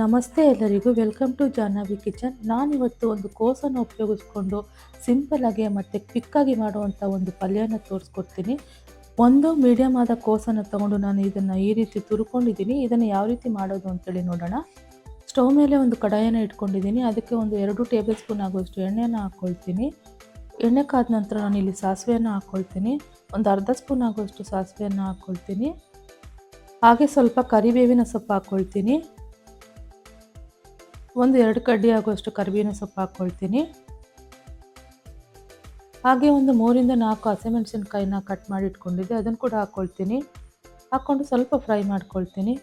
ನಮಸ್ತೆ ಎಲ್ಲರಿಗೂ, welcome to Jahnavi kitchen. ನಾನಿವತ್ತು ಒಂದು ಕೋಸನ್ನು ಉಪಯೋಗಿಸ್ಕೊಂಡು ಸಿಂಪಲಾಗಿ ಮತ್ತು ಕ್ವಿಕ್ಕಾಗಿ ಮಾಡುವಂಥ ಒಂದು ಪಲ್ಯನ ತೋರಿಸ್ಕೊಡ್ತೀನಿ. ಒಂದು ಮೀಡಿಯಮ್ ಆದ ಕೋಸನ್ನು ತಗೊಂಡು ನಾನು ಇದನ್ನು ಈ ರೀತಿ ತುರ್ಕೊಂಡಿದ್ದೀನಿ. ಇದನ್ನು ಯಾವ ರೀತಿ ಮಾಡೋದು ಅಂತೇಳಿ ನೋಡೋಣ. ಸ್ಟವ್ ಮೇಲೆ ಒಂದು ಕಡಾಯನ್ನು ಇಟ್ಕೊಂಡಿದ್ದೀನಿ. ಅದಕ್ಕೆ ಒಂದು ಎರಡು ಟೇಬಲ್ ಸ್ಪೂನ್ ಆಗುವಷ್ಟು ಎಣ್ಣೆನ ಹಾಕ್ಕೊಳ್ತೀನಿ ಎಣ್ಣೆ ಕಾದ ನಂತರ ನಾನು ಇಲ್ಲಿ ಸಾಸಿವೆಯನ್ನು ಹಾಕ್ಕೊಳ್ತೀನಿ ಒಂದು ಅರ್ಧ ಸ್ಪೂನ್ ಆಗುವಷ್ಟು ಸಾಸಿವೆಯನ್ನು ಹಾಕ್ಕೊಳ್ತೀನಿ ಹಾಗೆ ಸ್ವಲ್ಪ ಕರಿಬೇವಿನ ಸೊಪ್ಪು ಹಾಕ್ಕೊಳ್ತೀನಿ ಒಂದು ಎರಡು ಕಡ್ಡಿ ಆಗುವಷ್ಟು ಕರಿಬೇವಿನ ಸೊಪ್ಪು ಹಾಕ್ಕೊಳ್ತೀನಿ. ಹಾಗೆ ಒಂದು ಮೂರಿಂದ ನಾಲ್ಕು ಹಸಿಮೆಣಸಿನ್ಕಾಯಿನ ಕಟ್ ಮಾಡಿ ಇಟ್ಕೊಂಡಿದ್ದೆ, ಅದನ್ನು ಕೂಡ ಹಾಕ್ಕೊಳ್ತೀನಿ. ಹಾಕ್ಕೊಂಡು ಸ್ವಲ್ಪ ಫ್ರೈ ಮಾಡ್ಕೊಳ್ತೀನಿ.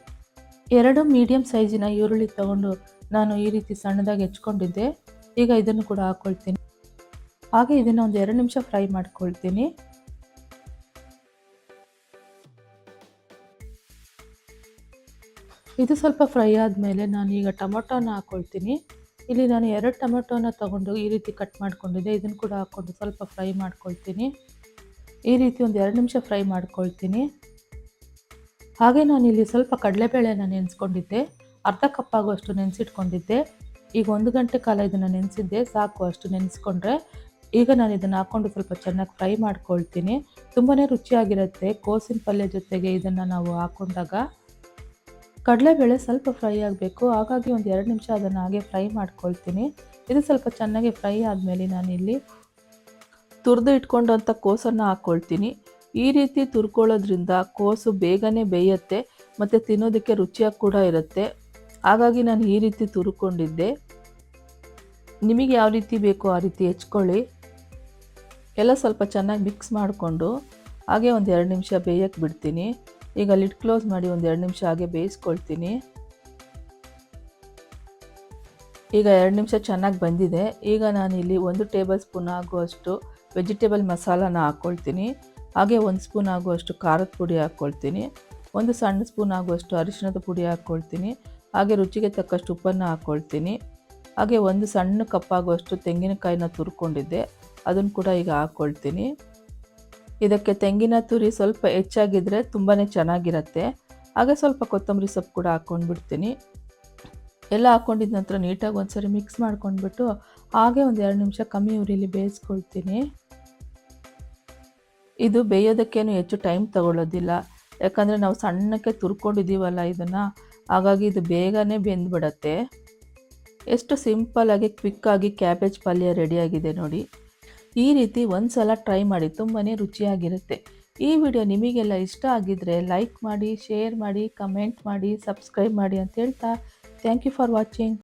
ಎರಡು ಮೀಡಿಯಮ್ ಸೈಜಿನ ಈರುಳ್ಳಿ ತಗೊಂಡು ನಾನು ಈ ರೀತಿ ಸಣ್ಣದಾಗಿ ಹೆಚ್ಕೊಂಡಿದ್ದೆ, ಈಗ ಇದನ್ನು ಕೂಡ ಹಾಕ್ಕೊಳ್ತೀನಿ. ಹಾಗೆ ಇದನ್ನು ಒಂದು ಎರಡು ನಿಮಿಷ ಫ್ರೈ ಮಾಡ್ಕೊಳ್ತೀನಿ. ಇದು ಸ್ವಲ್ಪ ಫ್ರೈ ಆದಮೇಲೆ ನಾನು ಈಗ ಟೊಮೊಟೊನ ಹಾಕ್ಕೊಳ್ತೀನಿ ಇಲ್ಲಿ ನಾನು ಎರಡು ಟೊಮೊಟೊನ ತೊಗೊಂಡು ಈ ರೀತಿ ಕಟ್ ಮಾಡ್ಕೊಂಡಿದ್ದೆ. ಇದನ್ನು ಕೂಡ ಹಾಕ್ಕೊಂಡು ಸ್ವಲ್ಪ ಫ್ರೈ ಮಾಡ್ಕೊಳ್ತೀನಿ. ಈ ರೀತಿ ಒಂದು ಎರಡು ನಿಮಿಷ ಫ್ರೈ ಮಾಡ್ಕೊಳ್ತೀನಿ. ಹಾಗೆ ನಾನು ಇಲ್ಲಿ ಸ್ವಲ್ಪ ಕಡಲೆಬೇಳೆನ ನೆನೆಸ್ಕೊಂಡಿದ್ದೆ. ಅರ್ಧ ಕಪ್ ಆಗುವಷ್ಟು ನೆನೆಸಿಟ್ಕೊಂಡಿದ್ದೆ. ಈಗ ಒಂದು ಗಂಟೆ ಕಾಲ ಇದನ್ನು ನೆನೆಸಿದ್ದೆ. ಸಾಕು ಅಷ್ಟು ನೆನೆಸ್ಕೊಂಡ್ರೆ ಈಗ ನಾನು ಇದನ್ನು ಹಾಕ್ಕೊಂಡು ಸ್ವಲ್ಪ ಚೆನ್ನಾಗಿ ಫ್ರೈ ಮಾಡ್ಕೊಳ್ತೀನಿ. ತುಂಬಾ ರುಚಿಯಾಗಿರುತ್ತೆ. ಕೋಸಿನ ಪಲ್ಯ ಜೊತೆಗೆ ಇದನ್ನು ನಾವು ಹಾಕ್ಕೊಂಡಾಗ ಕಡಲೆಬೇಳೆ ಸ್ವಲ್ಪ ಫ್ರೈ ಆಗಬೇಕು. ಹಾಗಾಗಿ ಒಂದು ಎರಡು ನಿಮಿಷ ಅದನ್ನು ಹಾಗೆ ಫ್ರೈ ಮಾಡ್ಕೊಳ್ತೀನಿ. ಇದು ಸ್ವಲ್ಪ ಚೆನ್ನಾಗಿ ಫ್ರೈ ಆದಮೇಲೆ ನಾನಿಲ್ಲಿ ತುರಿದು ಇಟ್ಕೊಂಡಂಥ ಕೋಸನ್ನು ಹಾಕ್ಕೊಳ್ತೀನಿ ಈ ರೀತಿ ತುರ್ಕೊಳ್ಳೋದ್ರಿಂದ ಕೋಸು ಬೇಗನೆ ಬೇಯುತ್ತೆ, ಮತ್ತು ತಿನ್ನೋದಕ್ಕೆ ರುಚಿಯಾಗಿ ಕೂಡ ಇರುತ್ತೆ. ಹಾಗಾಗಿ ನಾನು ಈ ರೀತಿ ತುರ್ಕೊಂಡಿದ್ದೆ. ನಿಮಗೆ ಯಾವ ರೀತಿ ಬೇಕೋ ಆ ರೀತಿ ಹೆಚ್ಕೊಳ್ಳಿ. ಎಲ್ಲ ಸ್ವಲ್ಪ ಚೆನ್ನಾಗಿ ಮಿಕ್ಸ್ ಮಾಡಿಕೊಂಡು ಹಾಗೆ ಒಂದು ಎರಡು ನಿಮಿಷ ಬೇಯಕ್ಕೆ ಬಿಡ್ತೀನಿ. ಈಗ ಲಿಡ್ ಕ್ಲೋಸ್ ಮಾಡಿ ಒಂದು ಎರಡು ನಿಮಿಷ ಹಾಗೆ ಬೇಯಿಸ್ಕೊಳ್ತೀನಿ. ಈಗ ಎರಡು ನಿಮಿಷ ಚೆನ್ನಾಗಿ ಬಂದಿದೆ. ಈಗ ನಾನಿಲ್ಲಿ ಒಂದು ಟೇಬಲ್ ಸ್ಪೂನ್ ಆಗುವಷ್ಟು ವೆಜಿಟೇಬಲ್ ಮಸಾಲಾನ ಹಾಕ್ಕೊಳ್ತೀನಿ ಹಾಗೆ ಒಂದು ಸ್ಪೂನ್ ಆಗುವಷ್ಟು ಖಾರದ ಪುಡಿ ಹಾಕ್ಕೊಳ್ತೀನಿ ಒಂದು ಸಣ್ಣ ಸ್ಪೂನ್ ಆಗುವಷ್ಟು ಅರಿಶಿಣದ ಪುಡಿ ಹಾಕ್ಕೊಳ್ತೀನಿ ಹಾಗೆ ರುಚಿಗೆ ತಕ್ಕಷ್ಟು ಉಪ್ಪನ್ನು ಹಾಕ್ಕೊಳ್ತೀನಿ ಹಾಗೆ ಒಂದು ಸಣ್ಣ ಕಪ್ಪಾಗುವಷ್ಟು ತೆಂಗಿನಕಾಯಿನ ತುರ್ಕೊಂಡಿದ್ದೆ. ಅದನ್ನು ಕೂಡ ಈಗ ಹಾಕ್ಕೊಳ್ತೀನಿ ಇದಕ್ಕೆ ತೆಂಗಿನ ತುರಿ ಸ್ವಲ್ಪ ಹೆಚ್ಚಾಗಿದ್ದರೆ ತುಂಬಾ ಚೆನ್ನಾಗಿರುತ್ತೆ. ಹಾಗೆ ಸ್ವಲ್ಪ ಕೊತ್ತಂಬರಿ ಸೊಪ್ಪು ಕೂಡ ಹಾಕ್ಕೊಂಡ್ಬಿಡ್ತೀನಿ ಎಲ್ಲ ಹಾಕ್ಕೊಂಡಿದ ನಂತರ ನೀಟಾಗಿ ಒಂದ್ಸರಿ ಮಿಕ್ಸ್ ಮಾಡ್ಕೊಂಡ್ಬಿಟ್ಟು ಹಾಗೆ ಒಂದು ಎರಡು ನಿಮಿಷ ಕಮ್ಮಿ ಉರಿಲಿ ಬೇಯಿಸ್ಕೊಳ್ತೀನಿ. ಇದು ಬೇಯೋದಕ್ಕೇನು ಹೆಚ್ಚು ಟೈಮ್ ತಗೊಳ್ಳೋದಿಲ್ಲ. ಯಾಕಂದರೆ ನಾವು ಸಣ್ಣಕ್ಕೆ ತುರ್ಕೊಂಡಿದ್ದೀವಲ್ಲ ಇದನ್ನು, ಹಾಗಾಗಿ ಇದು ಬೇಗನೆ ಬೆಂದ್ಬಿಡತ್ತೆ. ಎಷ್ಟು ಸಿಂಪಲ್ಲಾಗಿ ಕ್ವಿಕ್ಕಾಗಿ ಕ್ಯಾಬೇಜ್ ಪಲ್ಯ ರೆಡಿಯಾಗಿದೆ ನೋಡಿ. ಈ ರೀತಿ ಒಂದು ಸಲ ಟ್ರೈ ಮಾಡಿ ತುಂಬಾ ರುಚಿಯಾಗಿರುತ್ತೆ. ಈ ವಿಡಿಯೋ ನಿಮಗೆಲ್ಲ ಇಷ್ಟ ಆಗಿದ್ದರೆ ಲೈಕ್ ಮಾಡಿ ಶೇರ್ ಮಾಡಿ ಕಮೆಂಟ್ ಮಾಡಿ ಸಬ್ಸ್ಕ್ರೈಬ್ ಮಾಡಿ ಅಂತ ಹೇಳ್ತಾ ಥ್ಯಾಂಕ್ ಯು ಫಾರ್ ವಾಚಿಂಗ್